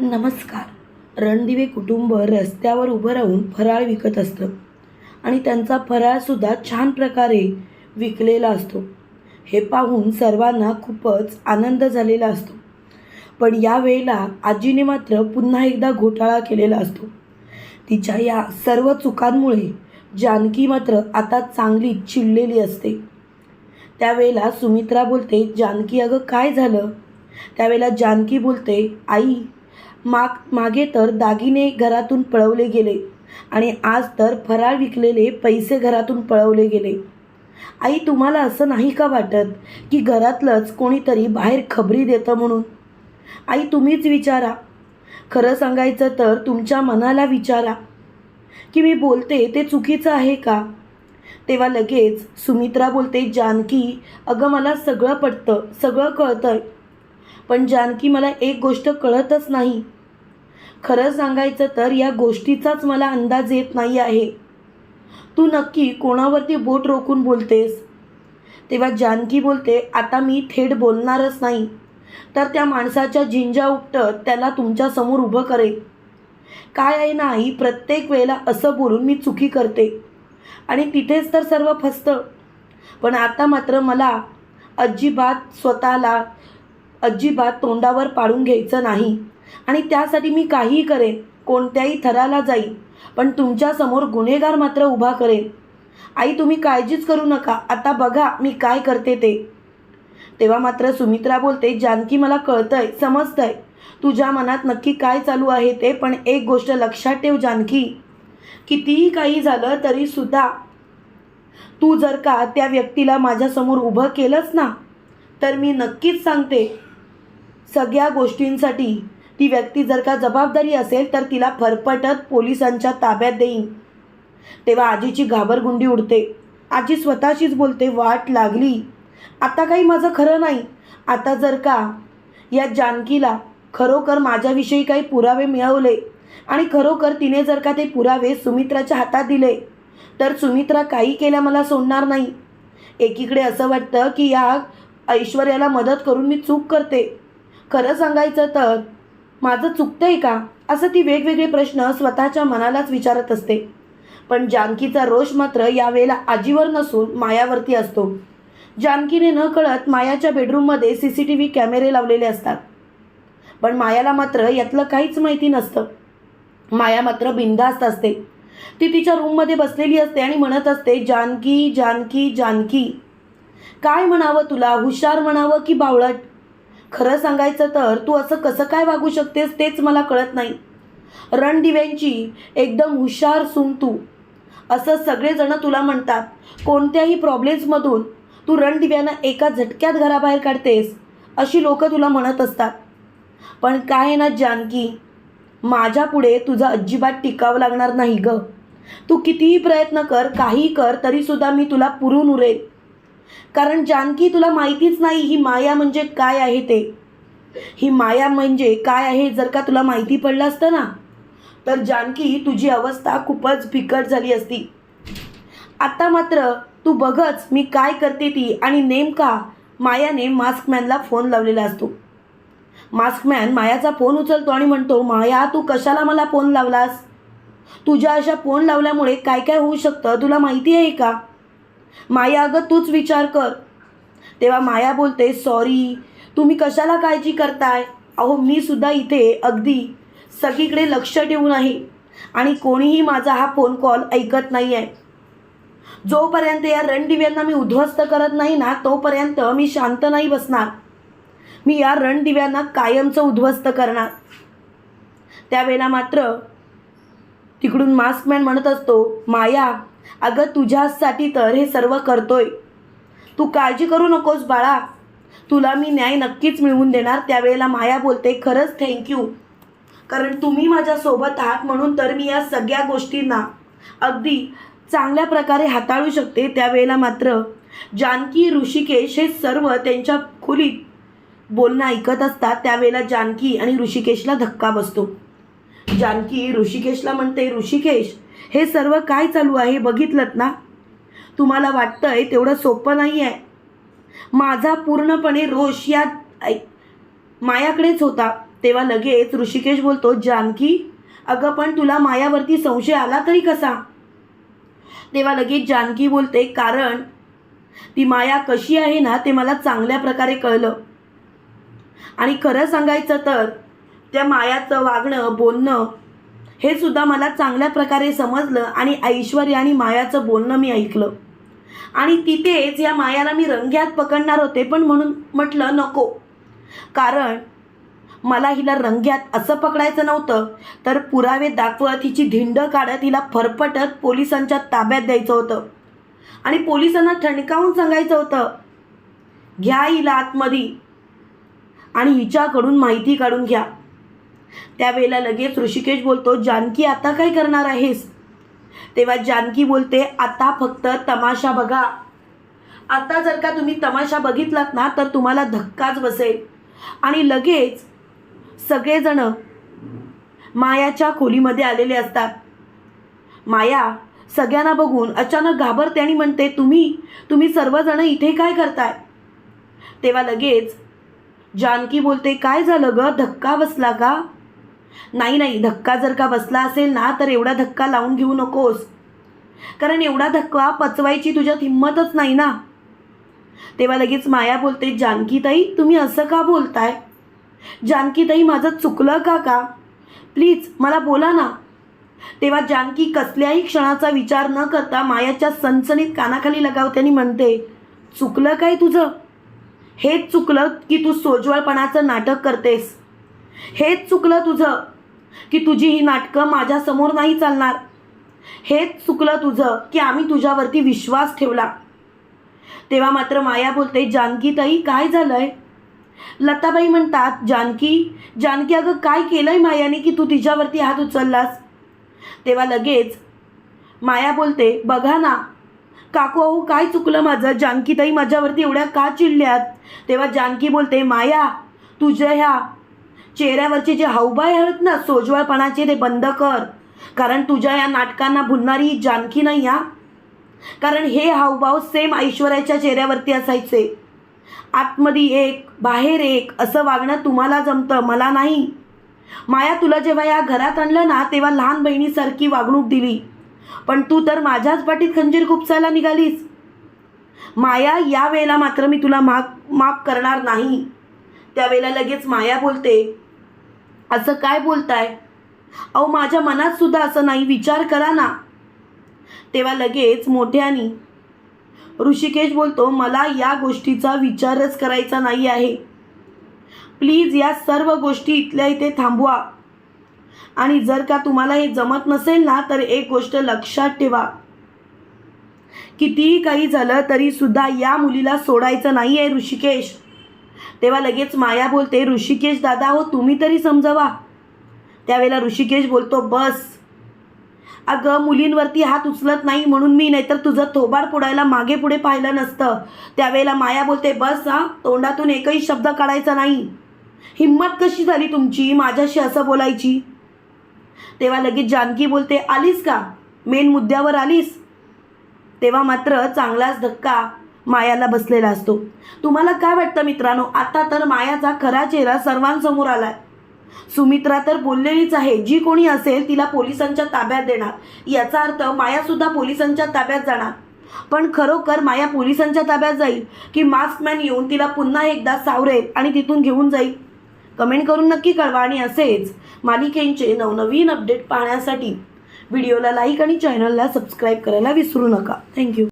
नमस्कार. रणदिवे कुटुंब रस्त्यावर उभं राहून फराळ विकत असतं. आणि त्यांचा फराळसुद्धा छान प्रकारे विकलेला असतो. हे पाहून सर्वांना खूपच आनंद झालेला असतो. पण या वेळेला आजीने मात्र पुन्हा एकदा घोटाळा केलेला असतो. तिच्या या सर्व चुकांमुळे जानकी मात्र आता चांगली चिडलेली असते. त्यावेळेला सुमित्रा बोलते जानकी अगं काय झालं? त्यावेळेला जानकी बोलते आई माग मागे तर दागिने घरातून पळवले गेले आणि आज तर फराळ विकलेले पैसे घरातून पळवले गेले. आई तुम्हाला असं नाही का वाटत की घरातलंच कोणीतरी बाहेर खबरी देतं म्हणून? आई तुम्हीच विचारा. खरं सांगायचं तर तुमच्या मनाला विचारा की मी बोलते ते चुकीचं आहे का? तेव्हा लगेच सुमित्रा बोलते जानकी अगं मला सगळं पटतं सगळं कळतं पण जानकी मला एक गोष्ट कळतच नाही. खरं सांगायचं तर या गोष्टीचाच मला अंदाज येत नाही आहे. तू नक्की कोणावरती बोट रोखून बोलतेस? तेव्हा जानकी बोलते आता मी थेट बोलणारच नाही. तर त्या माणसाच्या झिंजा उपटत त्याला तुमच्यासमोर उभं करेल काय आहे ना आई प्रत्येक वेळेला असं बोलून मी चुकी करते. आणि तिथेच तर सर्व फसतं. पण आता मात्र मला अजिबात स्वतःला अजिबात तोंडावर पाडून घ्यायचं नाही. आणि त्यासाठी मी काहीही करेन कोणत्याही थराला जाईन पण तुमच्यासमोर गुन्हेगार मात्र उभा करेन. आई तुम्ही काळजीच करू नका. आता बघा मी काय करते ते. तेव्हा मात्र सुमित्रा बोलते जानकी मला कळतंय समजतंय. तुझ्या मनात नक्की काय चालू आहे ते पण एक गोष्ट लक्षात ठेव जानकी. कितीही काही झालं तरीसुद्धा तू जर का त्या व्यक्तीला माझ्यासमोर उभं केलंस ना तर मी नक्कीच सांगते सगळ्या गोष्टींसाठी ती व्यक्ती जर का जबाबदारी असेल तर तिला फरफटत पोलिसांच्या ताब्यात देईन. तेव्हा आजीची घाबरगुंडी उडते. आजी स्वतःशीच बोलते वाट लागली. आता काही माझं खरं नाही. आता जर का या जानकीला खरोखर माझ्याविषयी काही पुरावे मिळवले आणि खरोखर तिने जर का ते पुरावे सुमित्राच्या हातात दिले तर सुमित्रा काही केल्या मला सोडणार नाही. एकीकडे असं वाटतं की या ऐश्वर्याला मदत करून मी चूक करते. खरं सांगायचं तर माझं चुकतंय का? असं ती वेगवेगळे प्रश्न स्वतःच्या मनालाच विचारत असते. पण जानकीचा रोष मात्र यावेळेला आजीवर नसून मायावरती असतो. जानकीने न कळत मायाच्या बेडरूममध्ये सी सी टी व्ही कॅमेरे लावलेले असतात. पण मायाला मात्र यातलं काहीच माहिती नसतं. माया मात्र बिनधास्त असते. ती तिच्या रूममध्ये बसलेली असते आणि म्हणत असते जानकी जानकी जानकी. काय म्हणावं तुला? हुशार म्हणावं की बावळट? खरं सांगायचं तर तू असं कसं काय वागू शकतेस तेच मला कळत नाही. रणदिव्यांची एकदम हुशार सून तू. असं सगळेजण तुला म्हणतात कोणत्याही प्रॉब्लेम्समधून तू रणदिव्यानं एका झटक्यात घराबाहेर काढतेस अशी लोक तुला म्हणत असतात. पण काय आहे ना जानकी माझ्या पुढे तुझं अजिबात टिकावं लागणार नाही ग. तू कितीही प्रयत्न कर काही कर तरीसुद्धा मी तुला पुरून उरेल. कारण जानकी तुला माहितीच नाही ही माया म्हणजे काय आहे ते. ही माया म्हणजे काय आहे जर का तुला माहिती पडलं असतं ना तर जानकी तुझी अवस्था खूपच बिकट झाली असती. आता मात्र तू बघच मी काय करते ती आणि नेमका मायाने मास्कमॅनला फोन लावलेला असतो. मास्कमॅन मायाचा फोन उचलतो आणि म्हणतो माया तू कशाला मला फोन लावलास? तुझ्या अशा फोन लावल्यामुळे काय काय होऊ शकतं? तुला माहिती आहे का? माया अगं तूच विचार कर. तेव्हा माया बोलते सॉरी तुम्ही कशाला काळजी करताय? अहो मी सुद्धा इथे अगदी सगळीकडे लक्ष ठेवून आहे आणि कोणीही माझा हा फोन कॉल ऐकत नाही आहे जोपर्यंत या रणदिव्यांना मी उद्ध्वस्त करत नाही ना तोपर्यंत मी शांत नाही बसणार. मी या रणदिव्यांना कायमचं उद्ध्वस्त करणार. त्यावेळेला मात्र तिकडून मास्कमॅन म्हणत असतो माया अगं तुझ्यासाठी तर हे सर्व करतोय. तू काळजी करू नकोस बाळा. तुला मी न्याय नक्कीच मिळवून देणार त्यावेळेला माया बोलते खरंच थँक्यू कारण तुम्ही माझ्यासोबत आहात म्हणून तर मी या सगळ्या गोष्टींना अगदी चांगल्या प्रकारे हाताळू शकते त्यावेळेला मात्र. जानकी ऋषिकेश हे सर्व त्यांच्या खोलीत बोलणं ऐकत असतात त्यावेळेला जानकी आणि ऋषिकेशला धक्का बसतो. जानकी ऋषिकेशला म्हणते ऋषिकेश हे सर्व काय चालू आहे बघितलं ना? तुम्हाला वाटतंय तेवढं सोपं नाही आहे माझा पूर्णपणे रोष या मायाकडेच होता. तेव्हा लगेच ऋषिकेश बोलतो जानकी अगं पण तुला मायावरती संशय आला तरी कसा? तेव्हा लगेच जानकी बोलते कारण ती माया कशी आहे ना ते मला चांगल्या प्रकारे कळलं. आणि खरं सांगायचं तर त्या मायाचं वागणं बोलणं हे सुद्धा मला चांगल्या प्रकारे समजलं आणि ऐश्वर्य आणि मायाचं बोलणं मी ऐकलं. आणि तिथेच या मायाला मी रंग्यात पकडणार होते पण म्हणून म्हटलं नको. कारण मला हिला रंग्यात असं पकडायचं नव्हतं तर पुरावे दाखवत हिची धिंड काढत हिला फरफटत पोलिसांच्या ताब्यात द्यायचं होतं. आणि पोलिसांना ठणकावून सांगायचं होतं घ्या हिला आतमध्ये आणि हिच्याकडून माहिती काढून घ्या. त्यावेळेला लगेच ऋषिकेश बोलतो जानकी आता काय करणार आहेस? तेव्हा जानकी बोलते आता फक्त तमाशा बघा. आता जर का तुम्ही तमाशा बघितलात ना तर तुम्हाला धक्काच बसेल. आणि लगेच सगळेजण मायाच्या खोलीमध्ये आलेले असतात. माया सगळ्यांना बघून अचानक घाबरते आणि म्हणते तुम्ही तुम्ही सर्वजण इथे काय करताय? तेव्हा लगेच जानकी बोलते काय झालं ग? धक्का बसला का? नाही नाही धक्का जर का बसला असेल ना तर एवढा धक्का लावून घेऊ नकोस. कारण एवढा धक्का पचवायची तुझ्यात हिंमतच नाही ना. तेव्हा लगेच माया बोलते जानकीताई तुम्ही असं का बोलताय? जानकीताई माझं चुकलं का का? प्लीज मला बोला ना. तेव्हा जानकी कसल्याही क्षणाचा विचार न करता मायाच्या सणसणीत कानाखाली लगावते आणि म्हणते चुकलं काय तुझं? हेच चुकलं की तू सोज्वळपणाचं नाटक करतेस. हेच चुकलं तुझं की तुझी ही नाटकं माझ्यासमोर नाही चालणार? हेच चुकलं तुझं की आम्ही तुझ्यावरती विश्वास ठेवला? तेव्हा मात्र माया बोलते जानकीताई काय झालंय? लताबाई म्हणतात जानकी जानकी अगं काय केलंय मायाने की तू तिच्यावरती हात उचललास? तेव्हा लगेच माया बोलते बघा ना काकू अहो काय चुकलं माझं? जानकीताई माझ्यावरती एवढ्या का चिडल्यात? तेव्हा जानकी बोलते माया तुझ्या ह्या चेहऱ्यावरचे जे हावभाव आहेत ना सोजवळपणाचे ते बंद कर. कारण तुझ्या या नाटकांना भुलणारी ही जानकी नाही हा. कारण हे हावभाव सेम ऐश्वर्याच्या चेहऱ्यावरती असायचे. आतमध्ये एक बाहेर एक असं वागणं तुम्हाला जमतं मला नाही. माया तुला जेव्हा या घरात आणलं ना तेव्हा लहान बहिणीसारखी वागणूक दिली. पण तू तर माझ्याच पाठीत खंजीर खुपसायला निघालीस. माया या वेळेला मात्र मी तुला माफ माफ करणार नाही. त्यावेळेला लगेच माया बोलते असं काय बोलताय? अहो माझ्या मनात सुद्धा असं नाही. विचार करा ना. तेव्हा लगेच मोठ्यानी ऋषिकेश बोलतो मला या गोष्टीचा विचारच करायचा नाही आहे. प्लीज या सर्व गोष्टी इथल्या इथे थांबवा. आणि जर का तुम्हाला हे जमत नसेल ना तर एक गोष्ट लक्षात ठेवा. कितीही काही झालं तरी सुद्धा या मुलीला सोडायचं नाही आहे ऋषिकेश. तेव्हा लगेच माया बोलते ऋषिकेश दादा हो तुम्ही तरी समजावा. त्यावेळेला ऋषिकेश बोलतो बस. अगं मुलींवरती हात उचलत नाही म्हणून मी नाहीतर तुझं थोबाड फोडायला मागे पुढे पाहिलं नसतं. त्यावेळेला माया बोलते बस हा तोंडातून एकही शब्द काढायचा नाही. हिंमत कशी झाली तुमची माझ्याशी असं बोलायची? तेव्हा लगेच जानकी बोलते आलीस का? मेन मुद्द्यावर आलीस? तेव्हा मात्र चांगलाच धक्का मायाला बसलेला असतो. तुम्हाला काय वाटतं मित्रांनो? आता तर मायाचा खरा चेहरा सर्वांसमोर आला सुमित्रा तर बोललेलीच आहे. जी कोणी असेल तिला पोलिसांच्या ताब्यात देणार. याचा अर्थ मायासुद्धा पोलिसांच्या ताब्यात जाणार. पण खरोखर माया पोलिसांच्या ताब्यात जाईल की मास्कमॅन येऊन तिला पुन्हा एकदा सावरेल आणि तिथून घेऊन जाईल? कमेंट करून नक्की कळवा आणि असेच मालिकेंचे नवनवीन अपडेट पाहण्यासाठी व्हिडिओला लाईक आणि चॅनलला सबस्क्राईब करायला विसरू नका. थँक्यू.